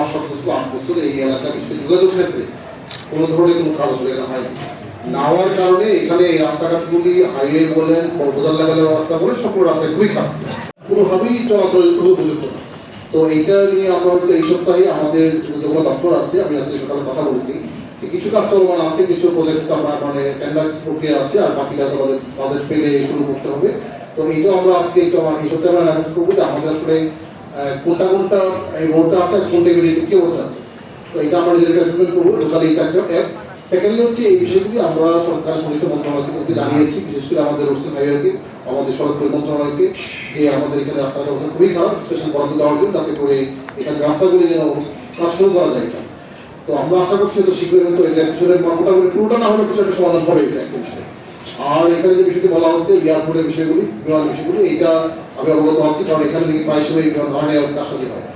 পাঁচ সাত বছর আট এই এলাকা বিশেষ যোগাযোগ ক্ষেত্রে কোনো ধরনের কোনো কাজ হলে হয়নি। না হওয়ার কারণে এখানে এই রাস্তাঘাটগুলি হাইওয়ে বলেন কর্মদার লেভেলের রাস্তা বলেন, সকল রাস্তায় খুবই খারাপ কোনোভাবেই চলাচলের কোনো উপযুক্ত না। তো এইটা নিয়ে আমরা হয়তো এই সপ্তাহে আমাদের যখন দপ্তর আছে, আমি আজকে সকালে কথা বলেছি যে কিছু কাজ চলমান আছে, কিছু প্রজেক্ট আমরা মানে টেন্ডার প্রক্রিয়া আছে, আর বাকি কাজ বাজেট পেলে শুরু করতে হবে। তো এইটাও আমরা আজকে একটু আমার এই সপ্তাহে অ্যানালাইসিস করব যে আমাদের আসলে কোনটা কোনটা, এই রোডটা আছে কোনটা এগুলি কি অবস্থা আছে? তো এটা আমরা নিজেদের অ্যাসেসমেন্ট করব লোকালি এটা অ্যাপ সেকেন্ডলি হচ্ছে এই বিষয়গুলি আমরা সরকার সংযুক্ত মন্ত্রণালয়কে করতে জানিয়েছি, বিশেষ করে আমাদের রোডসেল হাইওয়েকে আমাদের সড়ক মন্ত্রণালয়কে, যে আমাদের এখানে রাস্তার অবস্থা খুবই খারাপ স্পেশাল বরাদ্দ দেওয়ার জন্য যাতে করে এখানে রাস্তাগুলি যেন কাজ শুরু করা যায়। তো আমরা আশা করছি তো শীঘ্রই হয়তো এটা পিছনে মোটামুটি পুরোটা না হলে কিছু একটা সমাধান হবে এটা একটা বিষয়। আর এখানে যে বিষয়টি বলা হচ্ছে এয়ারপোর্টের বিষয়গুলি বিমান বিষয়গুলি এইটা আমি অবগত আছি কারণ এখানে থেকে প্রায় সময় বিমান ভাড়া নেওয়ার কাজটি হয়।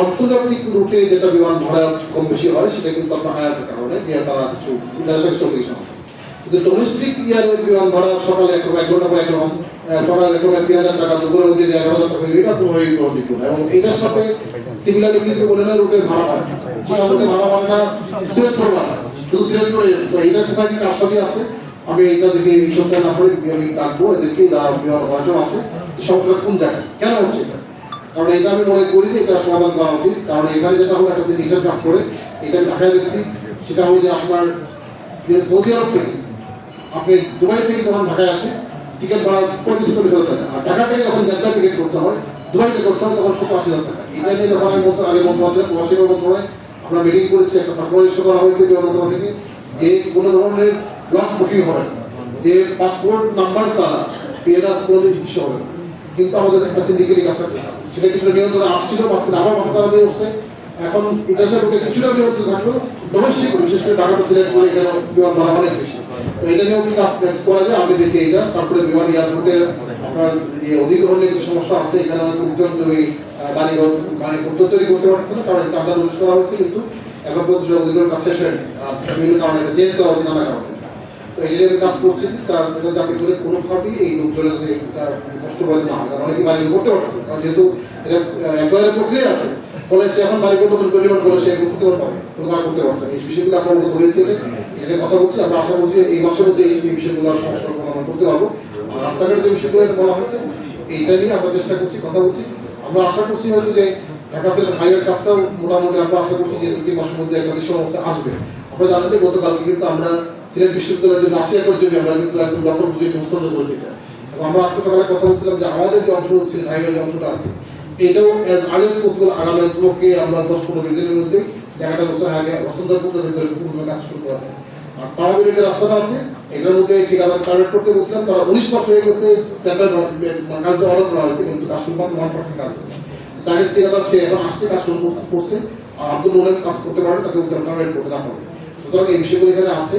আন্তর্জাতিক রুটে যেটা বিমান ভাড়া কম বেশি হয় সেটা কিন্তু আপনার আয়াতের কারণে যে তারা কিছু ইন্টারন্যাশনাল চল্লিশ আছে। কিন্তু ডোমেস্টিক ইয়ারের বিমান ভাড়া সকালে একরকম এক ঘণ্টা পর একরকম আহ, সকালে একরকম তিন হাজার টাকা দুপুরের মধ্যে এগারো হাজার টাকা এটা কোনোভাবেই গ্রহণযোগ্য না এবং এটার সাথে সিমিলারলি কিন্তু অন্যান্য রুটের ভাড়া মোটামুটি ভাড়া ভাড়া সিলেক্ট করবা শুধু সিলেক্ট করে তো এইটা কোথায় কি কাজটাই আছে? আমি এটা দেখে এই সপ্তাহে না করে আমি ডাকবো এদেরকে ভাড়া আছে সমস্যাটা কোন জায়গায় কেন হচ্ছে কারণ এটা আমি মনে করি যে এটা সমাধান করা উচিত। কারণ এখানে যেটা হলো, একটা জিনিসের কাজ করে, এটা আমি ঢাকায় দেখছি, সেটা হলো যে আপনার যে সৌদি আরব থেকে, আপনি দুবাই থেকে যখন ঢাকায় আসে টিকিট ভাড়া পঁয়ত্রিশ, চল্লিশ হাজার টাকা। আর ঢাকা থেকে যখন জেদ্দা টিকিট করতে হয়, দুবাইতে করতে হয়, তখন সত্তর, আশি হাজার টাকা। এটা নিয়ে যখন আমি মন্ত্র আগে মন্ত্র আছে প্রবাসীর মন্ত্রণালয় আমরা মিটিং করেছি, একটা সার্কুলার ইস্যু করা হয়েছে মন্ত্রণালয় থেকে, যে কোনো ধরনের ব্লক বুকিং হবে। যে পাসপোর্ট নাম্বার ছাড়া পিএনআর কোনো ইস্যু হবে কিন্তু আমাদের একটা করতে হবে। সেটা কিছুটা নিয়ন্ত্রণে আসছিল মাঝখানে আবার মাথা দিয়ে উঠছে এখন ইন্টারন্যাশনাল রুটে কিছুটা নিয়ন্ত্রণ থাকল ডোমেস্টিক বিশেষ করে ঢাকা সিলেক্ট করে এখানে বিমান ভাড়া অনেক বেশি। তো এটা নিয়েও কি কাজ করা যায়। আমি দেখি এটা। তারপরে বিমান এয়ারপোর্টে আপনার যে অধিগ্রহণের যে সমস্যা আছে। এখানে অনেক লোকজন জমি বাড়িঘর মানে করতে তৈরি করতে পারছে না। কারণ চাঁদা অনুষ্ঠ করা হয়েছে কিন্তু এখন পর্যন্ত অধিগ্রহণ কাজ শেষ হয়নি। বিভিন্ন কারণে এটা চেঞ্জ করা হচ্ছে নানা কারণে। তো এই কাজ করছি যে তা- তাদের যাতে করে কোনোভাবেই এই লোকজনের কষ্ট বলে না। হয় অনেকে বাড়ি করতে পারছে কারণ যেহেতু এটা একবারের প্রক্রিয়া আছে, ফলে সে এখন বাড়ি করতে নতুন পরিমাণ করে সে করতে পারবে কাজ করতে পারছে। এই বিষয়গুলো আপনার মতো হয়েছে এটা কথা বলছি, আমরা আশা করছি এই মাসের মধ্যে এই বিষয়গুলো সমস্যার সমাধান করতে পারব। আর রাস্তাঘাটের যে বিষয়গুলো বলা হয়েছে, এইটা নিয়ে আমরা চেষ্টা করছি, কথা বলছি। আমরা আশা করছি হয়তো যে ঢাকা সিলেট হাইওয়ের কাজটাও মোটামুটি আমরা আশা করছি যে দু তিন মাসের মধ্যে একটা অবস্থা আসবে। আপনারা জানেন যে গতকালকে কিন্তু আমরা সিলেট বিশ্ববিদ্যালয়ের একর জমি আমরা কিন্তু একদম দখল বুঝিয়ে হস্তান্তর করেছি। আমরা আজকে সকালে কথা বলছিলাম যে আমাদের যে অংশ সিলেট হাইওয়ের যে অংশটা আছে, এটাও এজ আর্লি পসিবল আগামী পক্ষে আমরা দশ পনেরো দিনের মধ্যে জায়গাটা বছর আগে হস্তান্তর করতে পূর্ণ কাজ শুরু করা যায় আর তাহলে যে রাস্তাটা আছে, এটার মধ্যে ঠিকাদার কানেক্ট করতে বলছিলাম, তারা উনিশ মাস হয়ে গেছে টেন্ডার কাজ অর্ডার করা হয়েছে, কিন্তু কাজ শুধুমাত্র ওয়ান পার্সেন্ট কাজ হয়েছে। তাদের ঠিকাদার সে এখন আসছে, কাজ শুরু করছে, আর আব্দুল মোনের কাজ করতে পারে তাকে বলছিলাম কানেক্ট করতে না পারে সুতরাং এই বিষয়গুলো এখানে আছে।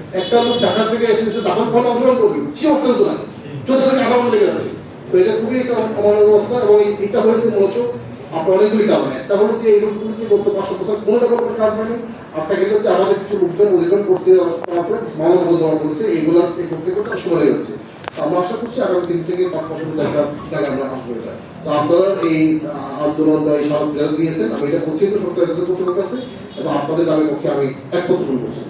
একটা লোক ঢাকা থেকে এসেছে এসে দাফন ফল অংশগ্রহণ করবে। সে অবস্থা হতো না চোদ্দ থেকে আঠারো লেগে যাচ্ছে। তো এটা খুবই একটা অমানবিক অবস্থা এবং এটা হয়েছে মূলত আপনার অনেকগুলি কারণে। একটা হলো যে এই লোকগুলিকে গত পাঁচশো বছর কোনো রকম কারণ আর সেকেন্ড হচ্ছে আমাদের কিছু লোকজন অধিকার করতে মামলা করেছে এইগুলো করতে করতে সময় তো আমরা আশা করছি আগামী তিন থেকে পাঁচ মাসের মধ্যে একটা জায়গা আমরা হাস করে যায় তো আপনারা এই আন্দোলন বা এই সাহস দিয়েছেন। আমি এটা পৌঁছে সরকারের কর্তৃপক্ষের কাছে এবং আপনাদের দাবি পক্ষে আমি এক পত্র করছি।